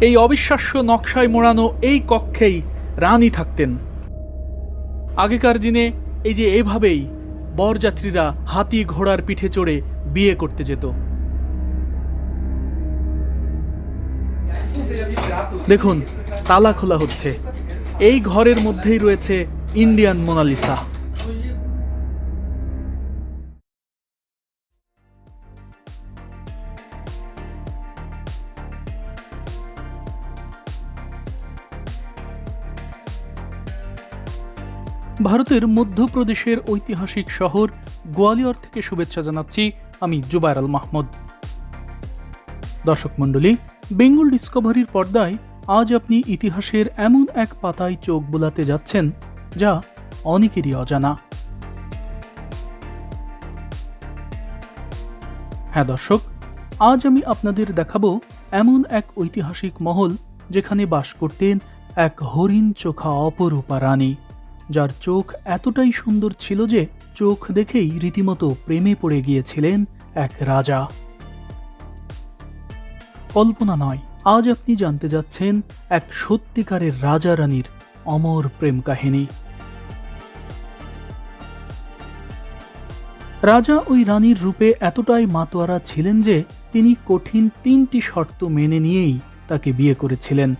এই অবিশ্বাস্য নকশায় মোড়ানো এই কক্ষেই রানী থাকতেন। আগেকার দিনে এই যে এভাবেই বরযাত্রীরা হাতি ঘোড়ার পিঠে চড়ে বিয়ে করতে যেত। দেখুন, তালা খোলা হচ্ছে। এই ঘরের মধ্যেই রয়েছে ইন্ডিয়ান মোনালিসা। ভারতের মধ্যপ্রদেশের ঐতিহাসিক শহর গোয়ালিয়র থেকে শুভেচ্ছা জানাচ্ছি আমি জুবাইর আল মাহমুদ। দর্শক মণ্ডলী, বেঙ্গল ডিসকভারির পর্দায় আজ আপনি ইতিহাসের এমন এক পাতায় চোখ বোলাতে যাচ্ছেন, যা অনেকেরই অজানা। হ্যাঁ দর্শক, আজ আমি আপনাদের দেখাবো এমন এক ঐতিহাসিক মহল যেখানে বাস করতেন এক হরিণ চোখা অপরূপা রানী। যার চোখ এতটাই সুন্দর ছিল যে চোখ দেখেই রীতিমতো প্রেমে পড়ে গিয়েছিলেন এক রাজা। কল্পনা নয়, আজ আপনি জানতে যাচ্ছেন এক সত্যিকারের রাজা রানীর অমর প্রেম কাহিনী। রাজা ওই রানীর রূপে এতটাই মাতোয়ারা ছিলেন যে তিনি কঠিন তিনটি শর্ত মেনে নিয়েই তাকে বিয়ে করেছিলেন।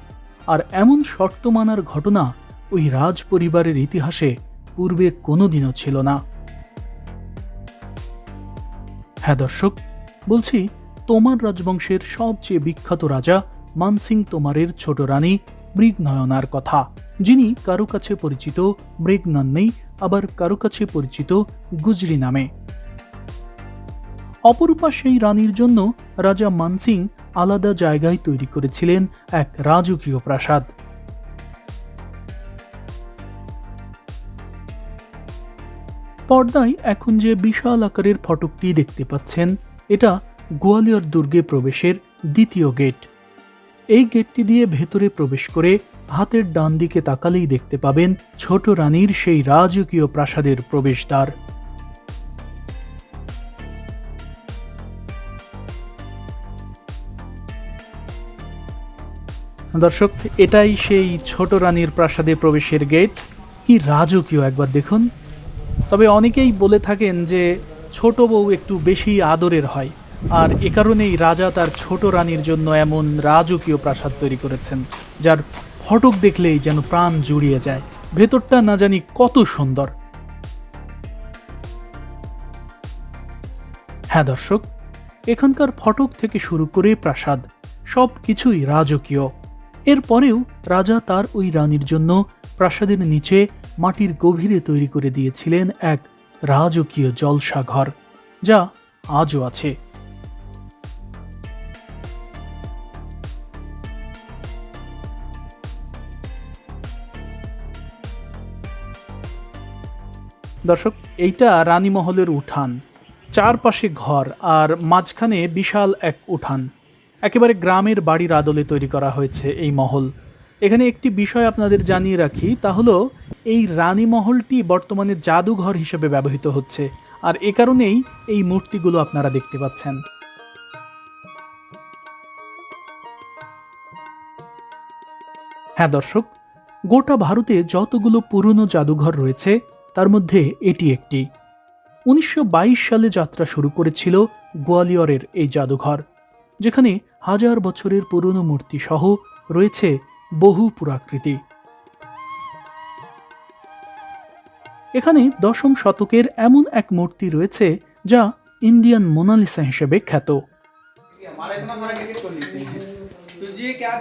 আর এমন শর্ত মানার ঘটনা ওই রাজ পরিবারের ইতিহাসে পূর্বে কোনোদিনও ছিল না। হ্যাঁ দর্শক, বলছি তোমার রাজবংশের সবচেয়ে বিখ্যাত রাজা মানসিং তোমারের ছোট রানী মৃগনয়নার কথা। যিনি কারও কাছে পরিচিত মৃগনন্নেই আবার কারও কাছে পরিচিত গুজরি নামে। অপরূপা সেই রানীর জন্য রাজা মানসিং আলাদা জায়গায় তৈরি করেছিলেন এক রাজকীয় প্রাসাদ। পর্দায় এখন যে বিশাল আকারের ফটকটি দেখতে পাচ্ছেন, এটা গোয়ালিয়র দুর্গে প্রবেশের দ্বিতীয় গেট। এই গেটটি দিয়ে ভেতরে প্রবেশ করে হাতের ডান দিকে তাকালেই দেখতে পাবেন ছোট রানীর সেই রাজকীয় প্রাসাদের প্রবেশদ্বার। দর্শক, এটাই সেই ছোট রানীর প্রাসাদে প্রবেশের গেট। কি রাজকীয় একবার দেখুন। তবে অনেকেই বলে থাকেন যে ছোট বউ একটু বেশি আদরের হয়। আর এ কারণেই রাজা তার ছোট রানীর জন্য এমন রাজকীয় প্রাসাদ তৈরি করেছেন, যার ফটক দেখলেই যেন প্রাণ জুড়িয়ে যায়। ভেতরটা না জানি কত সুন্দর। হ্যাঁ দর্শক, এখানকার ফটক থেকে শুরু করে প্রাসাদ সব কিছুই রাজকীয়। এরপরেও রাজা তার ওই রানীর জন্য প্রাসাদের নিচে মাটির গভীরে তৈরি করে দিয়েছিলেন এক রাজকীয় জলসাঘর, যা আজও আছে। দর্শক, এইটা রানীমহলের উঠান। চারপাশে ঘর আর মাঝখানে বিশাল এক উঠান। একেবারে গ্রামের বাড়ির আদলে তৈরি করা হয়েছে এই মহল। এখানে একটি বিষয় আপনাদের জানিয়ে রাখি, তা হলো এই রানী মহলটি বর্তমানে জাদুঘর হিসেবে ব্যবহৃত হচ্ছে, আর এ কারণেই এই মূর্তিগুলো আপনারা দেখতে পাচ্ছেন। হ্যাঁ দর্শক, গোটা ভারতে যতগুলো পুরনো জাদুঘর রয়েছে, তার মধ্যে এটি একটি। উনিশশো বাইশ সালে যাত্রা শুরু করেছিল গোয়ালিয়রের এই জাদুঘর, যেখানে হাজার বছরের পুরনো মূর্তি সহ রয়েছে বহু পুরাকৃতি। এখানে দশম শতকের এমন এক মূর্তি রয়েছে যা ইন্ডিয়ান মোনালিসা হিসেবে খ্যাত।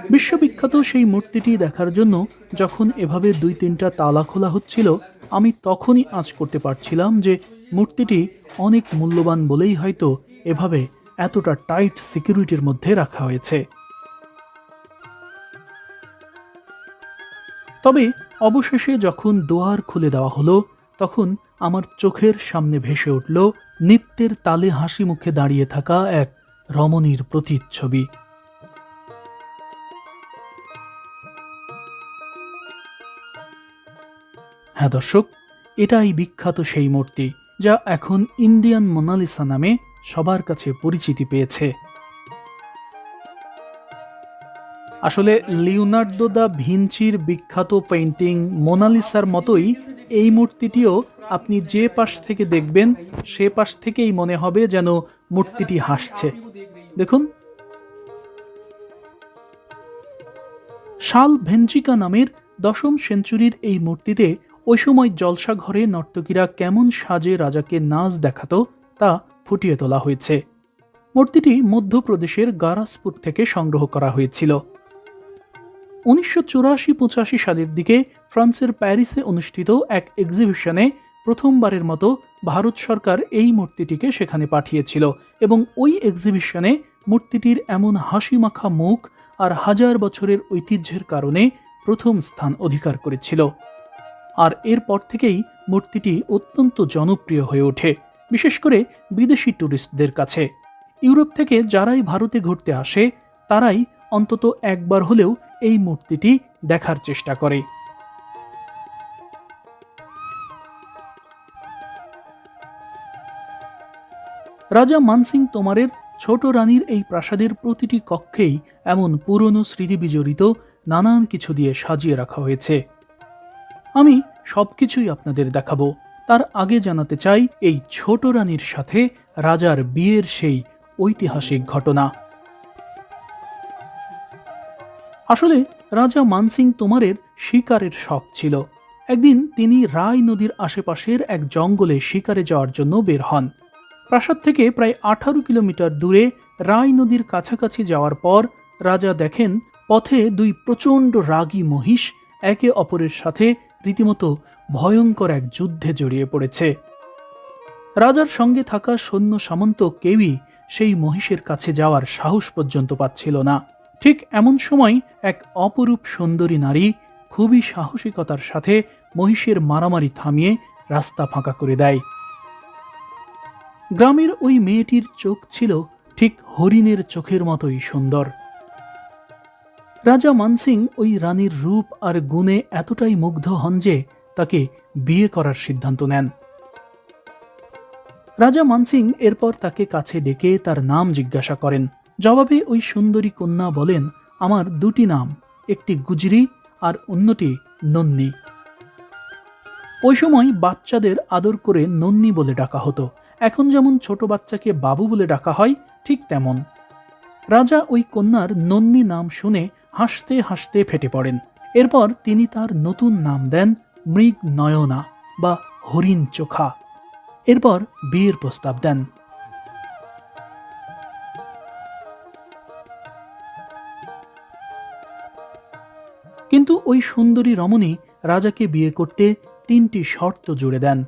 বিশ্ববিখ্যাত সেই মূর্তিটি দেখার জন্য যখন এভাবে দুই তিনটা তালা খোলা হচ্ছিল, আমি তখনই আঁচ করতে পারছিলাম যে মূর্তিটি অনেক মূল্যবান বলেই হয়তো এভাবে এতটা টাইট সিকিউরিটির মধ্যে রাখা হয়েছে। তবে অবশেষে যখন দোয়ার খুলে দেওয়া হলো, তখন আমার চোখের সামনে ভেসে উঠল নিত্যের তালে হাসি মুখে দাঁড়িয়ে থাকা এক রমণীর প্রতিচ্ছবি। হ্যাঁ দর্শক, এটাই বিখ্যাত সেই মূর্তি, যা এখন ইন্ডিয়ান মোনালিসা নামে সবার কাছে পরিচিতি পেয়েছে। আসলে লিওনার্দো দা ভিঞ্চির বিখ্যাত পেইন্টিং মোনালিসার মতোই এই মূর্তিটিও আপনি যে পাশ থেকে দেখবেন, সে পাশ থেকেই মনে হবে যেন মূর্তিটি হাসছে। দেখুন। শাল ভেঞ্চিকা নামের দশম সেঞ্চুরির এই মূর্তিতে ওই সময় জলসা ঘরে নর্তকীরা কেমন সাজে রাজাকে নাচ দেখাতো তা ফুটিয়ে তোলা হয়েছে। মূর্তিটি মধ্যপ্রদেশের গারাসপুর থেকে সংগ্রহ করা হয়েছিল। উনিশশো চুরাশি পঁচাশি সালের দিকে ফ্রান্সের প্যারিসে অনুষ্ঠিত এক এক্সিবিশনে প্রথমবারের মতো ভারত সরকার এই মূর্তিটিকে সেখানে পাঠিয়েছিল এবং ওই এক্সিবিশনে মূর্তিটির এমন হাসিমাখা মুখ আর হাজার বছরের ঐতিহ্যের কারণে প্রথম স্থান অধিকার করেছিল। আর এরপর থেকেই মূর্তিটি অত্যন্ত জনপ্রিয় হয়ে ওঠে, বিশেষ করে বিদেশি ট্যুরিস্টদের কাছে। ইউরোপ থেকে যারাই ভারতে ঘুরতে আসে, তারাই অন্তত একবার হলেও এই মূর্তিটি দেখার চেষ্টা করে। রাজা মানসিং তোমারের ছোট রানীর এই প্রাসাদের প্রতিটি কক্ষেই এমন পুরনো স্মৃতি বিজড়িত নানান কিছু দিয়ে সাজিয়ে রাখা হয়েছে। আমি সবকিছুই আপনাদের দেখাবো। তার আগে জানাতে চাই এই ছোট রানীর সাথে রাজার বিয়ের সেই ঐতিহাসিক ঘটনা। আসলে রাজা মানসিং তোমারের শিকারের শখ ছিল। একদিন তিনি রায় নদীর আশেপাশের এক জঙ্গলে শিকারে যাওয়ার জন্য বের হন। প্রাসাদ থেকে প্রায় আঠারো কিলোমিটার দূরে রায় নদীর কাছাকাছি যাওয়ার পর রাজা দেখেন পথে দুই প্রচণ্ড রাগী মহিষ একে অপরের সাথে রীতিমতো ভয়ঙ্কর এক যুদ্ধে জড়িয়ে পড়েছে। রাজার সঙ্গে থাকা সৈন্য সামন্ত কেউই সেই মহিষের কাছে যাওয়ার সাহস পর্যন্ত পাচ্ছিল না। ঠিক এমন সময় এক অপরূপ সুন্দরী নারী খুবই সাহসিকতার সাথে মহিষের মারামারি থামিয়ে রাস্তা ফাঁকা করে দেয়। গ্রামের ওই মেয়েটির চোখ ছিল ঠিক হরিণের চোখের মতোই সুন্দর। রাজা মানসিং ওই রানীর রূপ আর গুণে এতটাই মুগ্ধ হন যে তাকে বিয়ে করার সিদ্ধান্ত নেন। রাজা মানসিং এরপর তাকে কাছে ডেকে তার নাম জিজ্ঞাসা করেন। জবাবে ওই সুন্দরী কন্যা বলেন, আমার দুটি নাম, একটি গুজরি আর অন্যটি নন্নি। ওই সময় বাচ্চাদের আদর করে নন্নি বলে ডাকা হতো। এখন যেমন ছোট বাচ্চাকে বাবু বলে ডাকা হয়, ঠিক তেমন। রাজা ওই কন্যার নন্নি নাম শুনে হাসতে হাসতে ফেটে পড়েন। এরপর তিনি তার নতুন নাম দেন মৃগ নয়না বা হরিণ চোখা এরপর বিয়ের প্রস্তাব দেন। ওই সুন্দরী রমণী রাজাকে বিয়ে করতে তিনটি শর্ত জুড়ে দেন।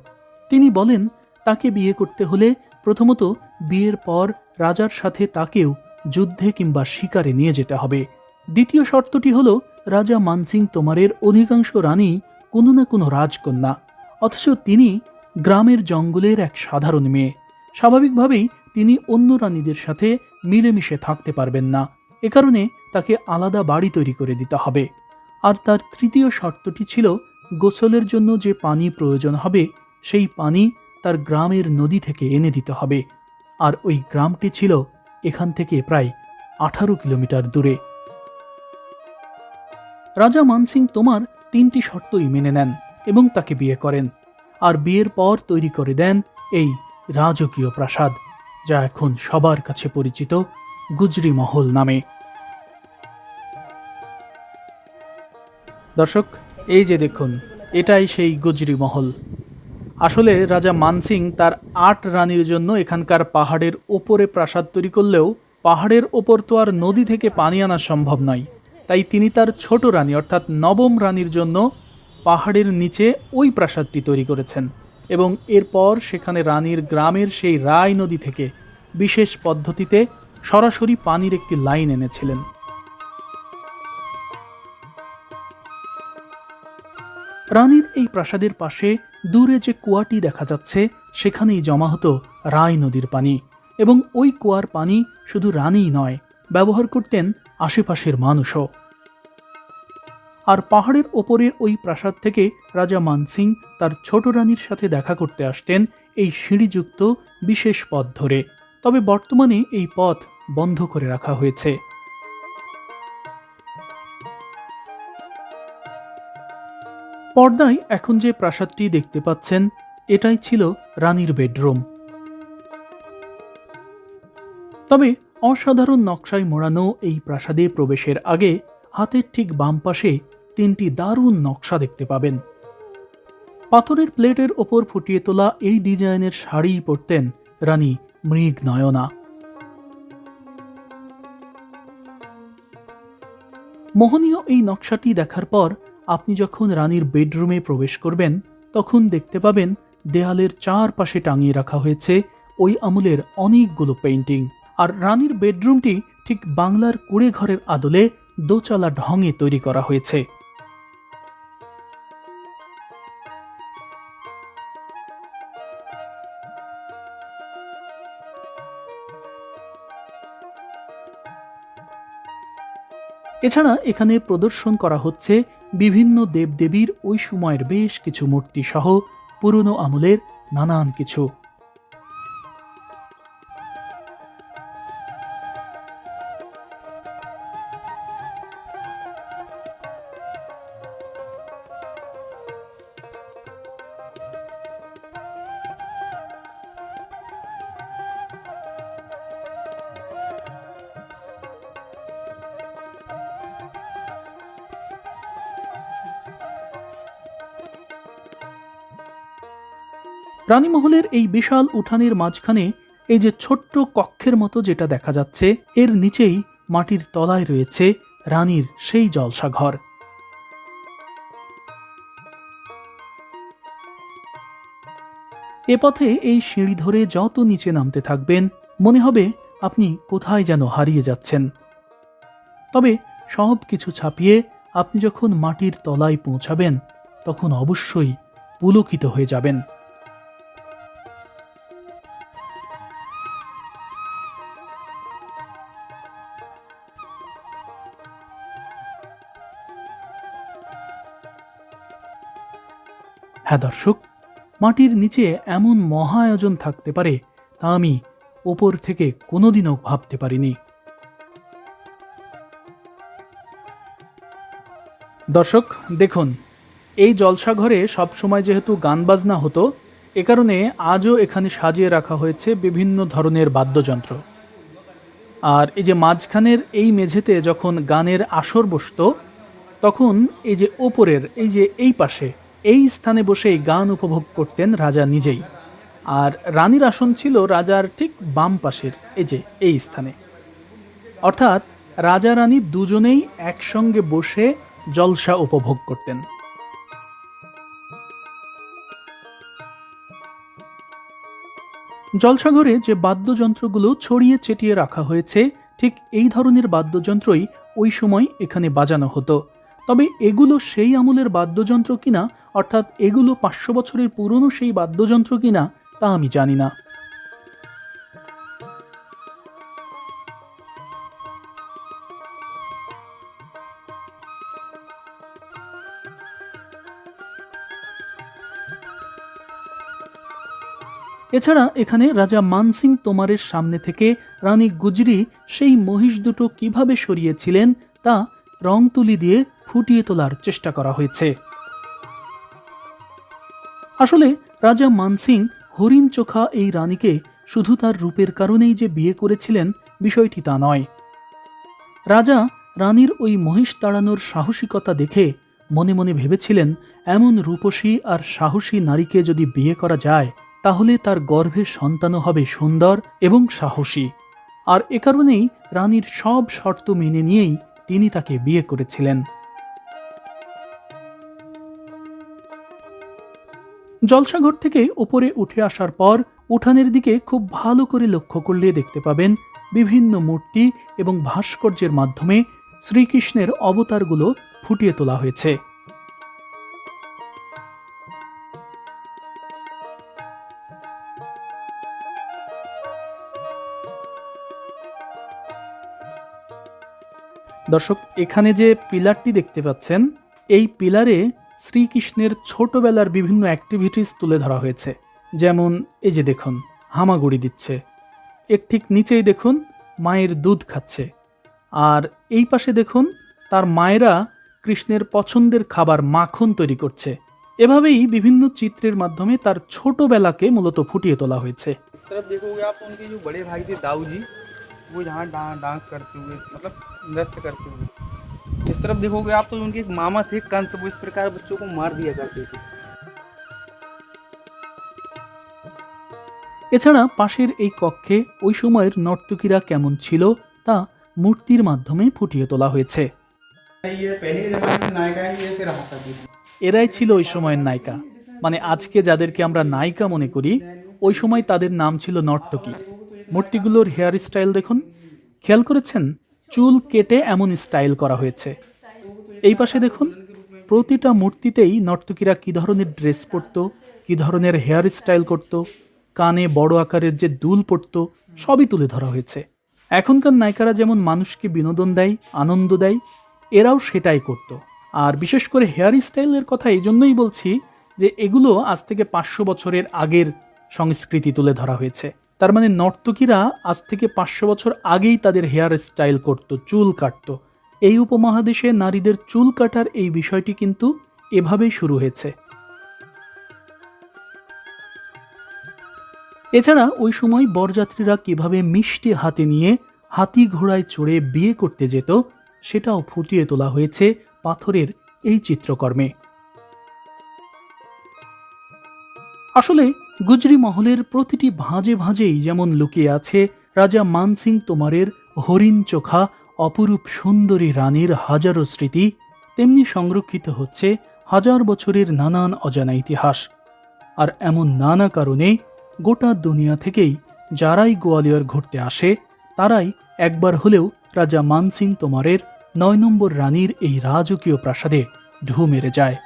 তিনি বলেন, তাকে বিয়ে করতে হলে প্রথমত বিয়ের পর রাজার সাথে তাকেও যুদ্ধে কিংবা শিকারে নিয়ে যেতে হবে। দ্বিতীয় শর্তটি হল, রাজা মানসিং তোমারের অধিকাংশ রানী কোনো না কোনো রাজকন্যা, অথচ তিনি গ্রামের জঙ্গলের এক সাধারণ মেয়ে। স্বাভাবিকভাবেই তিনি অন্য রানীদের সাথে মিলেমিশে থাকতে পারবেন না। এ কারণে তাকে আলাদা বাড়ি তৈরি করে দিতে হবে। আর তার তৃতীয় শর্তটি ছিল, গোসলের জন্য যে পানি প্রয়োজন হবে, সেই পানি তার গ্রামের নদী থেকে এনে দিতে হবে। আর ওই গ্রামটি ছিল এখান থেকে প্রায় আঠারো কিলোমিটার দূরে। রাজা মানসিং তোমার তিনটি শর্তই মেনে নেন এবং তাকে বিয়ে করেন, আর বিয়ের পর তৈরি করে দেন এই রাজকীয় প্রাসাদ, যা এখন সবার কাছে পরিচিত গুজরি মহল নামে। দর্শক, এই যে দেখুন, এটাই সেই গুজরি মহল। আসলে রাজা মানসিং তার আট রানীর জন্য এখানকার পাহাড়ের ওপরে প্রাসাদ তৈরি করলেও পাহাড়ের ওপর তো আর নদী থেকে পানি আনা সম্ভব নয়। তাই তিনি তার ছোট রানী, অর্থাৎ নবম রানীর জন্য পাহাড়ের নিচে ওই প্রাসাদটি তৈরি করেছেন এবং এরপর সেখানে রানীর গ্রামের সেই রায় নদী থেকে বিশেষ পদ্ধতিতে সরাসরি পানির একটি লাইন এনেছিলেন। রানীর এই প্রাসাদের পাশে দূরে যে কুয়াটি দেখা যাচ্ছে, সেখানেই জমা হতো রায় নদীর পানি। এবং ওই কুয়ার পানি শুধু রানীই নয়, ব্যবহার করতেন আশেপাশের মানুষও। আর পাহাড়ের ওপরের ওই প্রাসাদ থেকে রাজা মানসিং তার ছোট রানীর সাথে দেখা করতে আসতেন এই সিঁড়িযুক্ত বিশেষ পথ ধরে। তবে বর্তমানে এই পথ বন্ধ করে রাখা হয়েছে। পর্দায় এখন যে প্রাসাদটি দেখতে পাচ্ছেন, এটাই ছিল রানীর বেডরুম। তবে অসাধারণ নকশায় মোড়ানো এই প্রাসাদে প্রবেশের আগে হাতের ঠিক বাম পাশে তিনটি দারুণ নকশা দেখতে পাবেন। পাথরের প্লেটের ওপর ফুটিয়ে তোলা এই ডিজাইনের শাড়ি পরতেন রানী মৃগ নয়না মোহনীয় এই নকশাটি দেখার পর আপনি যখন রানীর বেডরুমে প্রবেশ করবেন, তখন দেখতে পাবেন দেয়ালের চারপাশে টাঙিয়ে রাখা হয়েছে ওই আমলের অনেকগুলো পেইন্টিং আর রানীর বেডরুমটি ঠিক বাংলার কুড়ে ঘরের আদলে দোচালা ঢঙে তৈরি করা হয়েছে। এছাড়া এখানে প্রদর্শন করা হচ্ছে বিভিন্ন দেবদেবীর ওই সময়ের বেশ কিছু মূর্তি সহ পুরনো আমলের নানান কিছু। রানীমহলের এই বিশাল উঠানের মাঝখানে এই যে ছোট্ট কক্ষের মতো যেটা দেখা যাচ্ছে, এর নিচেই মাটির তলায় রয়েছে রানীর সেই জলসাঘর। এ পথে এই সিঁড়ি ধরে যত নিচে নামতে থাকবেন, মনে হবে আপনি কোথায় যেন হারিয়ে যাচ্ছেন। তবে সব কিছু ছাপিয়ে আপনি যখন মাটির তলায় পৌঁছাবেন, তখন অবশ্যই পুলকিত হয়ে যাবেন। হ্যাঁ দর্শক মাটির নিচে এমন মহা আয়োজন থাকতে পারে তা আমি ওপর থেকে কোনোদিনও ভাবতে পারিনি। দর্শক, দেখুন, এই জলসাঘরে সবসময় যেহেতু গান বাজনা হতো, এ কারণে আজও এখানে সাজিয়ে রাখা হয়েছে বিভিন্ন ধরনের বাদ্যযন্ত্র। আর এই যে মাঝখানের এই মেঝেতে যখন গানের আসর বসতো, তখন এই যে ওপরের, এই যে এই পাশে এই স্থানে বসেই গান উপভোগ করতেন রাজা নিজেই। আর রানীর আসন ছিল রাজার ঠিক বাম পাশের, এই যে, এই স্থানে। অর্থাৎ রাজা রানী দুজনেই একসঙ্গে বসে জলসা উপভোগ করতেন। জলসাঘরে যে বাদ্যযন্ত্রগুলো ছড়িয়ে ছিটিয়ে রাখা হয়েছে, ঠিক এই ধরনের বাদ্যযন্ত্রই ওই সময় এখানে বাজানো হতো। তবে এগুলো সেই আমলের বাদ্যযন্ত্র কিনা, অর্থাৎ এগুলো পাঁচশো বছরের পুরনো সেই বাদ্যযন্ত্র কিনা, তা আমি জানি না। এছাড়া এখানে রাজা মানসিং তোমারের সামনে থেকে রানী গুজরি সেই মহিষ দুটো কীভাবে সরিয়েছিলেন, তা রং তুলি দিয়ে ফুটিয়ে তোলার চেষ্টা করা হয়েছে। আসলে রাজা মানসিং হরিণ চোখা এই রানীকে শুধু তার রূপের কারণেই যে বিয়ে করেছিলেন, বিষয়টি তা নয়। রাজা রানীর ওই মহিষ তাড়ানোর সাহসিকতা দেখে মনে মনে ভেবেছিলেন, এমন রূপসী আর সাহসী নারীকে যদি বিয়ে করা যায়, তাহলে তার গর্ভে সন্তানও হবে সুন্দর এবং সাহসী। আর এ কারণেই রানীর সব শর্ত মেনে নিয়েই তিনি তাকে বিয়ে করেছিলেন। জলসাঘর থেকে উপরে উঠে আসার পর উঠানের দিকে খুব ভালো করে লক্ষ্য করলে দেখতে পাবেন বিভিন্ন মূর্তি এবং ভাস্কর্যের মাধ্যমে শ্রীকৃষ্ণের অবতারগুলো ফুটিয়ে তোলা হয়েছে। দর্শক, এখানে যে পিলারটি দেখতে পাচ্ছেন, এই পিলারে শ্রীকৃষ্ণের ছোটবেলার বিভিন্ন অ্যাক্টিভিটিস তুলে ধরা হয়েছে। যেমন, এই যে দেখুন, হামাগুড়ি দিচ্ছে। এর ঠিক নিচেই দেখুন, মায়ের দুধ খাচ্ছে। আর এই পাশে দেখুন, তার মায়েরা কৃষ্ণের পছন্দের খাবার মাখন তৈরি করছে। এভাবেই বিভিন্ন চিত্রের মাধ্যমে তার ছোটবেলাকে মূলত ফুটিয়ে তোলা হয়েছে। ডান্স করতে হুয়ে নৃত্য করতে। হুয়ে इस तरफ देखोगे आप तो उनके एक मामा थे कंस वो इस प्रकार बच्चों को मार दिया करते थे এছাড়া পাশের এই কক্ষে ওই সময়ের নর্তকীরা কেমন ছিল তা মূর্তির মাধ্যমে ফুটিয়ে তোলা হয়েছে ये पहले के जमाने में नायिकाएं भी ऐसे रहा करती थी এরাই ছিল ওই সময়ের নায়িকা মানে আজকে যাদেরকে আমরা নায়িকা মনে করি ওই সময় তাদের নাম ছিল নর্তকী মূর্তিগুলোর হেয়ার স্টাইল দেখুন খেয়াল করেছেন চুল কেটে এমন স্টাইল করা হয়েছে। এই পাশে দেখুন, প্রতিটা মূর্তিতেই নর্তকীরা কী ধরনের ড্রেস পরতো, কী ধরনের হেয়ার স্টাইল করত, কানে বড় আকারের যে দুল পরতো, সবই তুলে ধরা হয়েছে। এখনকার নায়িকারা যেমন মানুষকে বিনোদন দেয়, আনন্দ দেয়, এরাও সেটাই করত। আর বিশেষ করে হেয়ার স্টাইলের কথা এই জন্যই বলছি যে এগুলো আজ থেকে পাঁচশো বছরের আগের সংস্কৃতি তুলে ধরা হয়েছে। তার মানে নর্তকীরা আজ থেকে পাঁচশো বছর আগেই তাদের হেয়ার স্টাইল করত, চুল কাটতো। এই উপমহাদেশে নারীদের চুল কাটার এই বিষয়টি কিন্তু এভাবেই শুরু হয়েছে। এছাড়া ওই সময় বরযাত্রীরা কীভাবে মিষ্টি হাতে নিয়ে হাতি ঘোড়ায় চড়ে বিয়ে করতে যেত, সেটাও ফুটিয়ে তোলা হয়েছে পাথরের এই চিত্রকর্মে। আসলে গুজরি মহলের প্রতিটি ভাঁজে ভাঁজেই যেমন লুকিয়ে আছে রাজা মানসিং তোমারের হরিণ চোখা, অপরূপ সুন্দরী রানীর হাজারো স্মৃতি, তেমনি সংরক্ষিত হচ্ছে হাজার বছরের নানান অজানা ইতিহাস। আর এমন নানা কারণে গোটা দুনিয়া থেকেই যারাই গোয়ালিয়র ঘুরতে আসে, তারাই একবার হলেও রাজা মানসিং তোমারের নয় নম্বর রানীর এই রাজকীয় প্রাসাদে ঢু মেরে যায়।